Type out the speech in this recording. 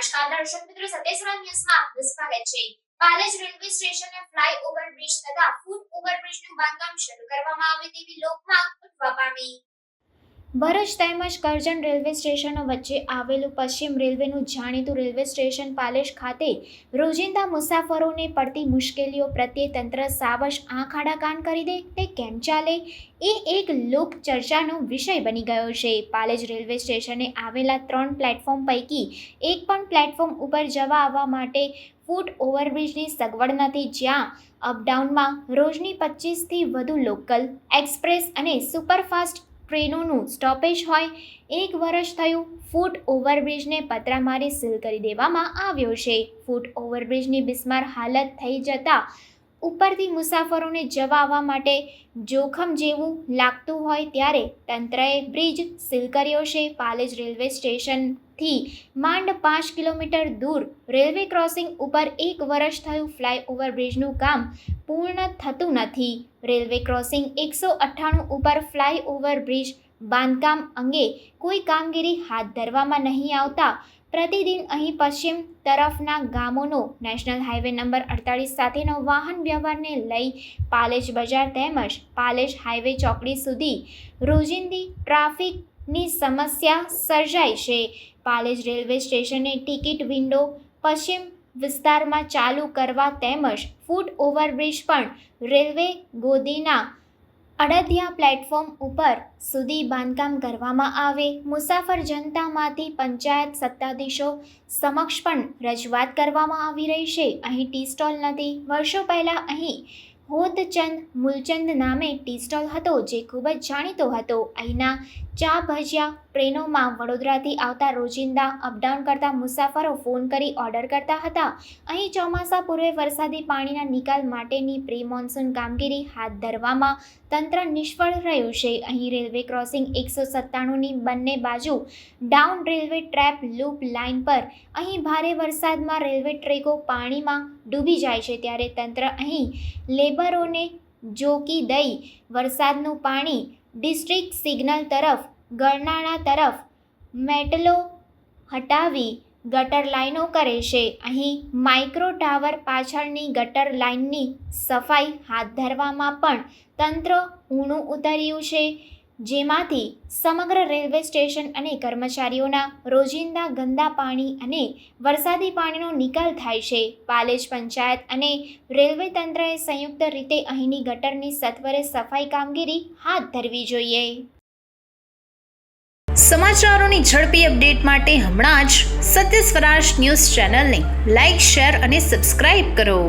નમસ્કાર દર્શક મિત્રો સતેશ્વર ન્યૂઝમાં આપનું સ્વાગત છે. પાલેજ રેલવે સ્ટેશને ફ્લાય ઓવરબ્રિજ તથા ફૂટ ઓવરબ્રિજનું બાંધકામ શરૂ કરવામાં આવે તેવી લોકમાં ઉઠવા પામી. ભરૂચ તેમજ કરજણ રેલવે સ્ટેશનો વચ્ચે આવેલું પશ્ચિમ રેલવેનું જાણીતું રેલવે સ્ટેશન પાલેશ ખાતે રોજિંદા મુસાફરોને પડતી મુશ્કેલીઓ પ્રત્યે તંત્ર સાવશ આંખ આડા કાન કરી દે તે કેમ ચાલે? એ એક લોક ચર્ચાનો વિષય બની ગયો છે. પાલેજ રેલવે સ્ટેશને આવેલા ત્રણ પ્લેટફોર્મ પૈકી એક પણ પ્લેટફોર્મ ઉપર જવા આવવા માટે ફૂટ ઓવરબ્રિજની સગવડ નથી. જ્યાં અપડાઉનમાં રોજની પચીસથી વધુ લોકલ, એક્સપ્રેસ અને સુપરફાસ્ટ ટ્રેનોનું સ્ટોપેજ હોય, એક વર્ષ થયું ફૂટ ઓવરબ્રિજને પતરા મારી સીલ કરી દેવામાં આવ્યો છે. ફૂટ ઓવરબ્રિજની બિસ્માર હાલત થઈ જતા ઉપરથી મુસાફરોને જવા આવવા માટે જોખમ જેવું લાગતું હોય ત્યારે તંત્રએ બ્રિજ સીલ કર્યો છે પાલેજ રેલવે સ્ટેશનથી. માંડ પાંચ કિલોમીટર દૂર રેલવે ક્રોસિંગ ઉપર એક વર્ષ થયું ફ્લાય ઓવરબ્રિજનું કામ પૂર્ણ થતું નથી. રેલવે ક્રોસિંગ એકસો અઠ્ઠાણું ઉપર ફ્લાય ઓવર બ્રિજ બાંધકામ અંગે કોઈ કામગીરી હાથ ધરવામાં નહીં આવતા પ્રતિદિન અહીં પશ્ચિમ તરફના ગામોનો નેશનલ હાઈવે નંબર અડતાળીસ સાથેનો વાહન વ્યવહારને લઈ પાલેજ બજાર તેમજ પાલેજ હાઈવે ચોકડી સુધી રોજિંદી ટ્રાફિકની સમસ્યા સર્જાય છે. પાલેજ રેલવે સ્ટેશને ટિકિટ વિન્ડો પશ્ચિમ વિસ્તારમાં ચાલુ કરવા તેમજ ફૂટ ઓવરબ્રિજ પણ રેલવે ગોદીના અડધિયા પ્લેટફોર્મ ઉપર સુધી બાંધકામ કરવામાં આવે. મુસાફર જનતામાંથી પંચાયત સત્તાધીશો સમક્ષ પણ રજૂઆત કરવામાં આવી રહી છે. અહીં ટી સ્ટોલ નથી. વર્ષો પહેલાં અહીં હોતચંદ મૂલચંદ નામે ટી સ્ટોલ હતો જે ખૂબ જ જાણીતો હતો. અહીંના ચા ભજીયા ટ્રેનોમાં વડોદરાથી આવતા રોજિંદા, અપડાઉન કરતા મુસાફરો ફોન કરી ઓર્ડર કરતા હતા. અહીં ચોમાસા પૂર્વે વરસાદી પાણીના નિકાલ માટેની પ્રી મોન્સૂન કામગીરી હાથ ધરવામાં તંત્ર નિષ્ફળ રહ્યું છે. અહીં રેલવે ક્રોસિંગ એકસો સત્તાણુંની બંને બાજુ down railway trap loop line પર અહીં ભારે વરસાદમાં રેલવે ટ્રેકો પાણીમાં ડૂબી જાય છે ત્યારે તંત્ર અહીં લેબરોને જોકી દઈ વરસાદનું પાણી ડિસ્ટ્રિક્ટ સિગ્નલ તરફ, ગરનાળા તરફ મેટલો હટાવી ગટર લાઈનો કરે છે. અહીં માઇક્રો ટાવર પાછળની ગટર લાઇનની સફાઈ હાથ ધરવામાં પણ તંત્ર ઊણું ઉતર્યું છે. જેમાંથી સમગ્ર રેલવે સ્ટેશન અને કર્મચારીઓના રોજિંદા ગંદા પાણી અને વરસાદી પાણીનો નિકાલ થાય છે. પાલેજ પંચાયત અને રેલવે તંત્રએ સંયુક્ત રીતે અહીંની ગટરની સત્વરે સફાઈ કામગીરી હાથ ધરવી જોઈએ. સમાચારોની ઝડપી અપડેટ માટે હમણાં જ સત્ય સ્વરાજ ન્યૂઝ ચેનલને લાઇક શેર અને સબસ્ક્રાઇબ કરો.